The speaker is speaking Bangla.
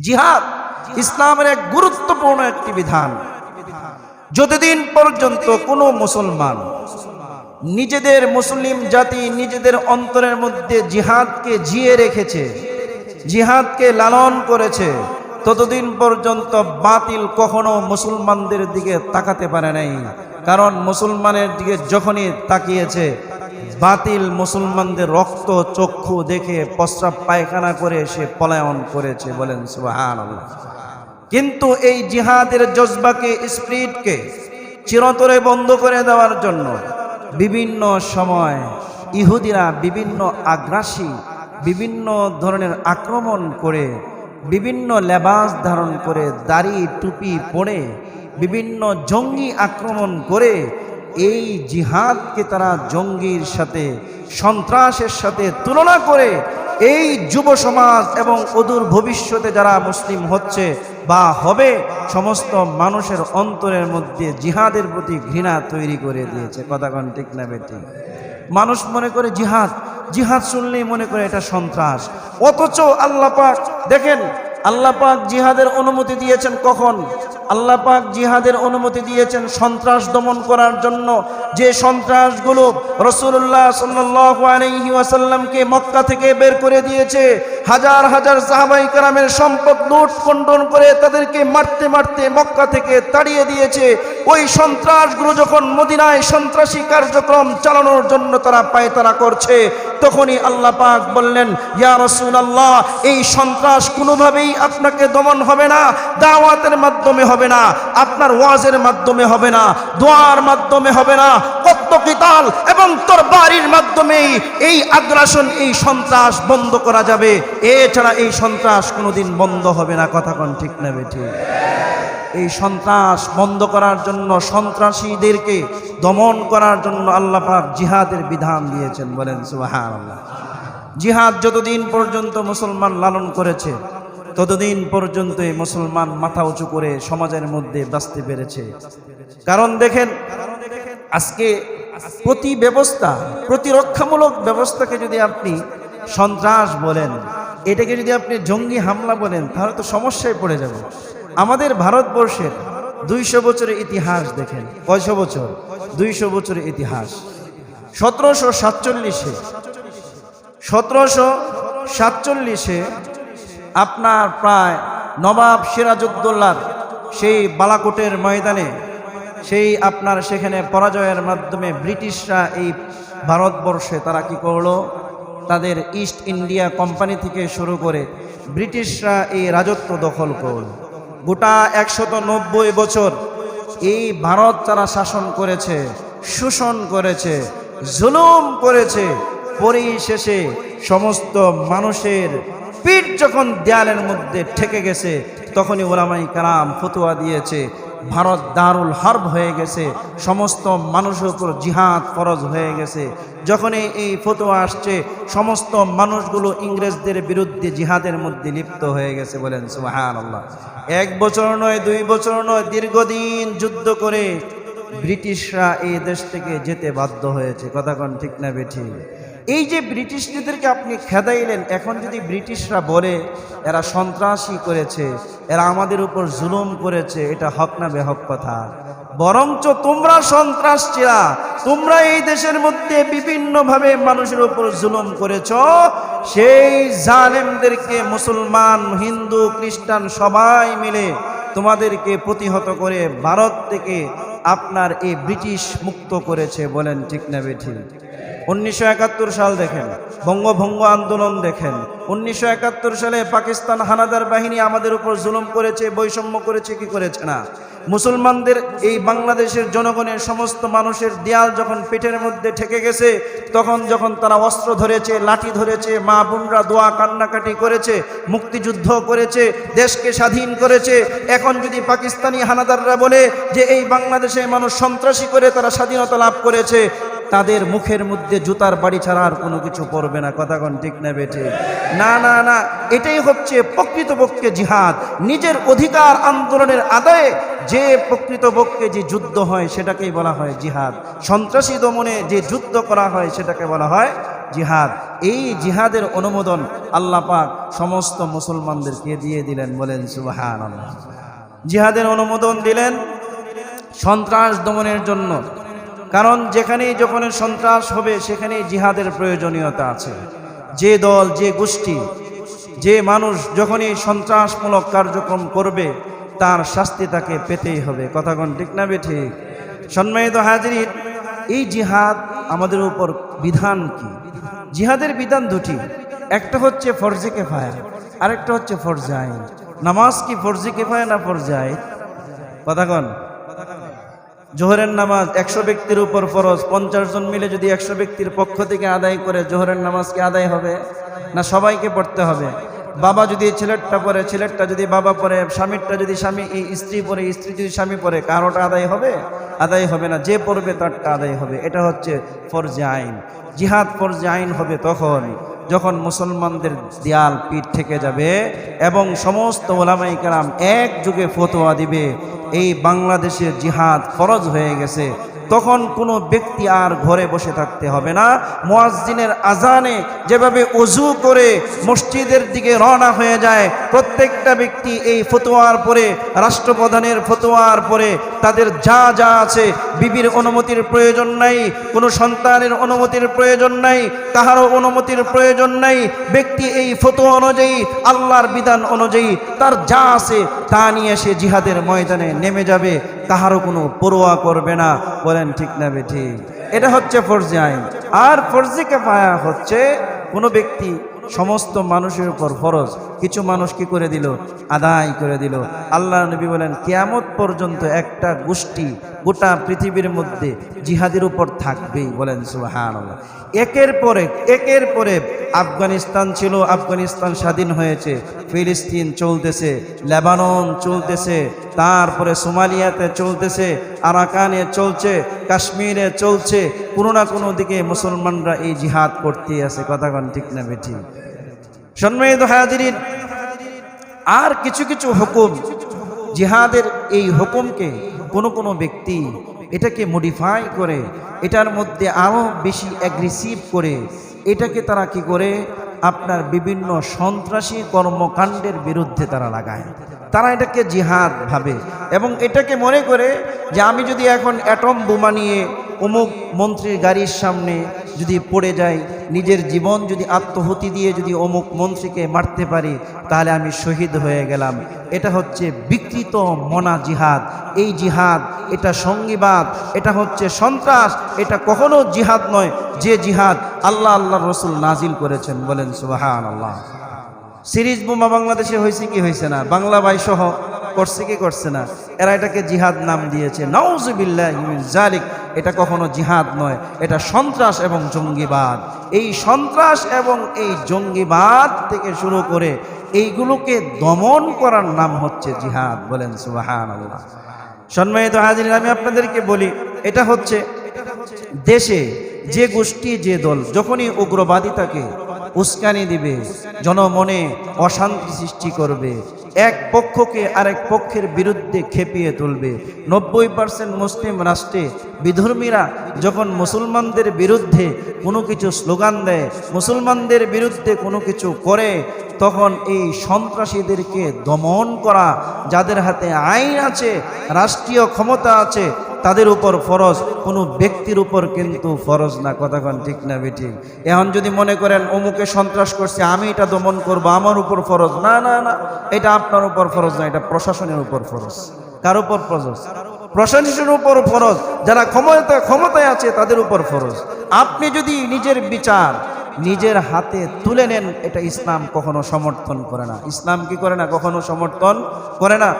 জিহাদ ইসলামের এক গুরুত্বপূর্ণ একটি বিধান। যতদিন পর্যন্ত কোনো মুসলমান নিজেদের মুসলিম জাতি নিজেদের অন্তরের মধ্যে জিহাদকে জিয়ে রেখেছে, জিহাদকে লালন করেছে, ততদিন পর্যন্ত বাতিল কখনো মুসলমানদের দিকে তাকাতে পারে নাই। কারণ মুসলমানের দিকে যখনই তাকিয়েছে বাতিল মুসলমানদের রক্ত, চক্ষু দেখে প্রস্রাব পায়খানা করে সে পলায়ন করেছে বলেন সুবাহান কিন্তু এই জিহাদের জজবাকে স্পিরিটকে চিরতরে বন্ধ করে দেওয়ার জন্য বিভিন্ন সময় ইহুদিরা বিভিন্ন আগ্রাসী, বিভিন্ন ধরনের আক্রমণ করে, বিভিন্ন লেবাস ধারণ করে, দাড়ি, টুপি পরে, বিভিন্ন জঙ্গি আক্রমণ করে এই জিহাদকে তারা জঙ্গির সাথে, সন্ত্রাসের সাথে তুলনা করে এই যুব সমাজ এবং অদূর ভবিষ্যতে যারা মুসলিম হচ্ছে বা হবে, সমস্ত মানুষের অন্তরের মধ্যে জিহাদের প্রতি ঘৃণা তৈরি করে দিয়েছে। কথাগণ ঠিক না বেটি মানুষ মনে করে জিহাদ জিহাদ শুনলেই মনে করে এটা সন্ত্রাস। অথচ আল্লাহ পাক, দেখেন, আল্লাহ পাক জিহাদের অনুমতি দিয়েছেন কখন? আল্লাহ পাক জিহাদের অনুমতি দিয়েছেন সন্ত্রাস দমন করার জন্য। যে সন্ত্রাসগুলো রসুল্লাহ সাল্লাহ আলহি ওয়াসাল্লামকে মক্কা থেকে বের করে দিয়েছে, হাজার হাজার সাহাবাই কারামের সম্পদ লুট খণ্ডন করে তাদেরকে মারতে মারতে মক্কা থেকে তাড়িয়ে দিয়েছে। ওই সন্ত্রাসগুলো যখন মদিনায় সন্ত্রাসী কার্যক্রম চালানোর জন্য তারা পায়তারা করছে তখনই আল্লাহ পাক বললেন, ইয়া আল্লাহ এই সন্ত্রাস কোনোভাবেই আপনাকে দমন হবে না, দাওয়াতের মাধ্যমে হবে না, আপনার ওয়াজের মাধ্যমে হবে না, দোয়ার মাধ্যমে হবে না, কত্ত কিতাল এবং তোর বাড়ির মাধ্যমেই এই আগ্রাসন, এই সন্ত্রাস বন্ধ করা যাবে। এছাড়া এই সন্ত্রাস কোনোদিন বন্ধ হবে না। কথা কোন ঠিক না বেঠি এই সন্ত্রাস বন্ধ করার জন্য, সন্ত্রাসীদেরকে দমন করার জন্য আল্লাহ পাক জিহাদের বিধান দিয়েছেন বলেন সুবাহান আল্লাহ জিহাদ যতদিন পর্যন্ত মুসলমান লালন করেছে, ততদিন পর্যন্ত এই মুসলমান মাথা উঁচু করে সমাজের মধ্যে বাঁচতে পেরেছে। কারণ দেখেন, আজকে প্রতি ব্যবস্থা, প্রতিরক্ষামূলক ব্যবস্থাকে যদি আপনি সন্ত্রাস বলেন, এটাকে যদি আপনি জঙ্গি হামলা বলেন, তাহলে তো সমস্যায় পড়ে যাবে। আমাদের ভারতবর্ষের দুইশো বছরের ইতিহাস দেখেন। কয়শো বছর? দুইশো বছরের ইতিহাস। সতেরোশো সাতচল্লিশে। সতেরোশো সাতচল্লিশে আপনার প্রায় নবাব সিরাজউদ্দৌলার সেই বালাকোটের ময়দানে, সেই আপনার সেখানে পরাজয়ের মাধ্যমে ব্রিটিশরা এই ভারতবর্ষে তারা কি করল? তাদের ইস্ট ইন্ডিয়া কোম্পানি থেকে শুরু করে ব্রিটিশরা এই রাজত্ব দখল করল। গোটা একশত নব্বই বছর এই ভারত তারা শাসন করেছে, শোষণ করেছে, জুলুম করেছে। পরিশেষে সমস্ত মানুষের পিঠ যখন দেয়ালের মধ্যে ঠেকে গেছে, তখনই ওলামাই কালাম ফতুয়া দিয়েছে ভারত দারুল হার্ব হয়ে গেছে, সমস্ত মানুষের উপর জিহাদ ফরজ হয়ে গেছে। যখনই এই ফতুয়া আসছে, সমস্ত মানুষগুলো ইংরেজদের বিরুদ্ধে জিহাদের মধ্যে লিপ্ত হয়ে গেছে বলেন সুহান আল্লাহ এক বছর নয়, দুই বছর নয়, দীর্ঘদিন যুদ্ধ করে ব্রিটিশরা এই দেশ থেকে যেতে বাধ্য হয়েছে। কথা কোন ঠিক না বেঠি এই যে ব্রিটিশদেরকে আপনি খেদাইলেন এখন যদি ব্রিটিশরা বলে, এরা সন্ত্রাসী করেছে, এরা আমাদের উপর জুলুম করেছে, এটা হক না বেহক কথা। বরঞ্চ তোমরা সন্ত্রাস চিরা তোমরা এই দেশের মধ্যে বিভিন্নভাবে মানুষের উপর জুলুম করেছ, সেই জালেমদেরকে মুসলমান, হিন্দু, খ্রিস্টান সবাই মিলে তোমাদেরকে প্রতিহত করে ভারত থেকে আপনার এই ব্রিটিশ মুক্ত করেছে বলেন ঠিক না বেঠি উনিশশো একাত্তর সাল দেখেন, বঙ্গভঙ্গ আন্দোলন দেখেন। উনিশশো একাত্তর সালে পাকিস্তান হানাদার বাহিনী আমাদের উপর জুলুম করেছে, বৈষম্য করেছে, কি করেছে না? মুসলমানদের এই বাংলাদেশের জনগণের সমস্ত মানুষের দেয়াল যখন পেটের মধ্যে ঠেকে গেছে, তখন যখন তারা অস্ত্র ধরেছে, লাঠি ধরেছে, মা বোনরা দোয়া কান্নাকাটি করেছে, মুক্তিযুদ্ধ করেছে, দেশকে স্বাধীন করেছে, এখন যদি পাকিস্তানি হানাদাররা বলে যে এই বাংলাদেশে মানুষ সন্ত্রাসী করে তারা স্বাধীনতা লাভ করেছে তাদের মুখের মধ্যে জুতার বাড়ি ছাড়া আর কোনো কিছু পড়বে না। কথাগণ ঠিক না বেঠে? না না না, এটাই হচ্ছে প্রকৃতপক্ষে জিহাদ। নিজের অধিকার আন্দোলনের আদায়ে যে প্রকৃতপক্ষে যে যুদ্ধ হয়, সেটাকেই বলা হয় জিহাদ। সন্ত্রাসী দমনে যে যুদ্ধ করা হয়, সেটাকে বলা হয় জিহাদ। এই জিহাদের অনুমোদন আল্লাহ পাক সমস্ত মুসলমানদেরকে দিয়ে দিলেন, বলেন সুবাহান জিহাদের অনুমোদন দিলেন সন্ত্রাস দমনের জন্য। কারণ যেখানেই যখন সন্ত্রাস হবে, সেখানেই জিহাদের প্রয়োজনীয়তা আছে। যে দল, যে গোষ্ঠী, যে মানুষ যখনই সন্ত্রাসমূলক কার্যক্রম করবে, তার শাস্তি তাকে পেতেই হবে। কথাগণ ঠিক না ঠিক সম্মানিত হাজির এই জিহাদ আমাদের উপর বিধান কি? জিহাদের বিধান দুটি। একটা হচ্ছে ফরজে কেফায়া, আরেকটা হচ্ছে ফরজে নামাজ কি ফরজে কেফায়া না ফরজে কথাগণ জোহরের নামাজ একশো ব্যক্তির উপর ফরজ, পঞ্চাশ জন মিলে যদি একশো ব্যক্তির পক্ষ থেকে আদায় করে জোহরের নামাজ কি আদায় হবে? না সবাইকে পড়তে হবে? বাবা যদি ছেলেরটা পড়ে, ছেলেরটা যদি বাবা পরে স্বামীরটা যদি স্বামী স্ত্রী পড়ে স্ত্রী যদি স্বামী পড়ে, কারোটা আদায় হবে? আদায় হবে না। যে পড়বে তারটা আদায় হবে। এটা হচ্ছে ফরজে আইন। জিহাদ ফরজে আইন হবে তখন। যখন মুসলমানদের দেয়াল পিঠ থেকে যাবে এবং সমস্ত ওলামাই কালাম এক যুগে ফতোয়া দিবে, এই বাংলাদেশের জিহাদ ফরজ হয়ে গেছে। তখন কোনো ব্যক্তি আর ঘরে বসে থাকতে হবে না। মোয়াজ্জিনের আজানে যেভাবে অজু করে মসজিদের দিকে রওনা হয়ে যায়, প্রত্যেকটা ব্যক্তি এই ফতোয়ার পরে, রাষ্ট্রপ্রধানের ফতোয়ার পরে, তাদের যা যা আছে, বিবির অনুমতির প্রয়োজন নাই, কোনো সন্তানের অনুমতির প্রয়োজন নাই, কাহারও অনুমতির প্রয়োজন নাই, ব্যক্তি এই ফতোয়া অনুযায়ী, আল্লাহর বিধান অনুযায়ী, তার যা আছে, তা নিয়ে সে জিহাদের ময়দানে নেমে যাবে। কাহারও কোনো পরোয়া করবে না। বলেন, ঠিক না বেঠিক এটা হচ্ছে ফর্জি আইন। আর ফর্জি কেফায়া হচ্ছে কোনো ব্যক্তি সমস্ত মানুষের উপর ফরজ। কিছু মানুষ কি করে দিল? আদায় করে দিল। আল্লাহ নবী বলেন, কেয়ামত পর্যন্ত একটা গোষ্ঠী গোটা পৃথিবীর মধ্যে জিহাদের উপর থাকবেই বলেন সুহান একের পরে একের পরে আফগানিস্তান ছিল, আফগানিস্তান স্বাধীন হয়েছে। ফিলিস্তিন চলতেছে, লেবানন চলতেছে, তারপরে সোমালিয়াতে চলতেছে, আরাকানে চলছে, কাশ্মীরে চলছে কোনো না কোনো দিকে মুসলমানরা এই জিহাদ করতে আছে কথাগণ ঠিক না বেঠি? সম্মানিত হাজিরিন, আর কিছু কিছু হুকুম, জিহাদের এই হুকুমকে কোনো কোনো ব্যক্তি এটাকে মডিফাই করে, এটার মধ্যে আরও বেশি অ্যাগ্রেসিভ করে, এটাকে তারা কি করে? আপনার বিভিন্ন সন্ত্রাসী কর্মকাণ্ডের বিরুদ্ধে তারা লাগায়। তারা এটাকে জিহাদ ভাবে এবং এটাকে মনে করে যে আমি যদি এখন অ্যাটম বোমা নিয়ে অমুক মন্ত্রীর গাড়ির সামনে যদি পড়ে যায় নিজের জীবন যদি আত্মহতি দিয়ে যদি অমুক মন্ত্রীকে মারতে পারি, তাহলে আমি শহীদ হয়ে গেলাম। এটা হচ্ছে বিকৃত মনা জিহাদ। এই জিহাদ, এটা সঙ্গীবাদ, এটা হচ্ছে সন্ত্রাস, এটা কখনো জিহাদ নয়। যে জিহাদ আল্লাহ আল্লাহ রসুল নাজিল করেছেন, বলেন সুবাহান আল্লাহ সিরিজ বোমা বাংলাদেশে হয়েছে কি হয়েছে না? বাংলা ভাই সহ করছে, কি করছে না? এরা এটাকে জিহাদ নাম দিয়েছে। নওজুবিল্লাহ এটা কখনো জিহাদ নয়, এটা সন্ত্রাস এবং জঙ্গিবাদ। এই সন্ত্রাস এবং এই জঙ্গিবাদ থেকে শুরু করে এইগুলোকে দমন করার নাম হচ্ছে জিহাদ বলেন সুবাহান আল্লাহ সম্মানিত হাজির আমি আপনাদেরকে বলি, এটা হচ্ছে দেশে যে গোষ্ঠী, যে দল, যখনই উগ্রবাদিতাকে উস্কানি দিবে, জনমনে অশান্তি সৃষ্টি করবে এক পক্ষকে আরেক পক্ষের বিরুদ্ধে খেপিয়ে তুলবে। নব্বই পার্সেন্ট মুসলিম রাষ্ট্রে বিধর্মীরা যখন মুসলমানদের বিরুদ্ধে কোনো কিছু স্লোগান দেয়, মুসলমানদের বিরুদ্ধে কোনো কিছু করে, তখন এই সন্ত্রাসীদেরকে দমন করা, যাদের হাতে আইন আছে, রাষ্ট্রীয় ক্ষমতা আছে তাদের উপর ফরজ, কোনো ব্যক্তির উপর কিন্তু ফরজ না। কথাক্ষণ ঠিক না বেঠিক এখন যদি মনে করেন, অমুকে সন্ত্রাস করছে, আমি এটা দমন করব, আমার উপর ফরজ। না না না, এটা আপনার উপর ফরজ না, এটা প্রশাসনের উপর ফরজ। কার উপর ফরজ? প্রশাসনের উপর ফরজ। যারা ক্ষমতা, ক্ষমতায় আছে, তাদের উপর ফরজ। আপনি যদি নিজের বিচার নিজের হাতে তুলে নেন, এটা ইসলাম কখনো সমর্থন করে না। ইসলাম কি করে না? কখনো সমর্থন করে না।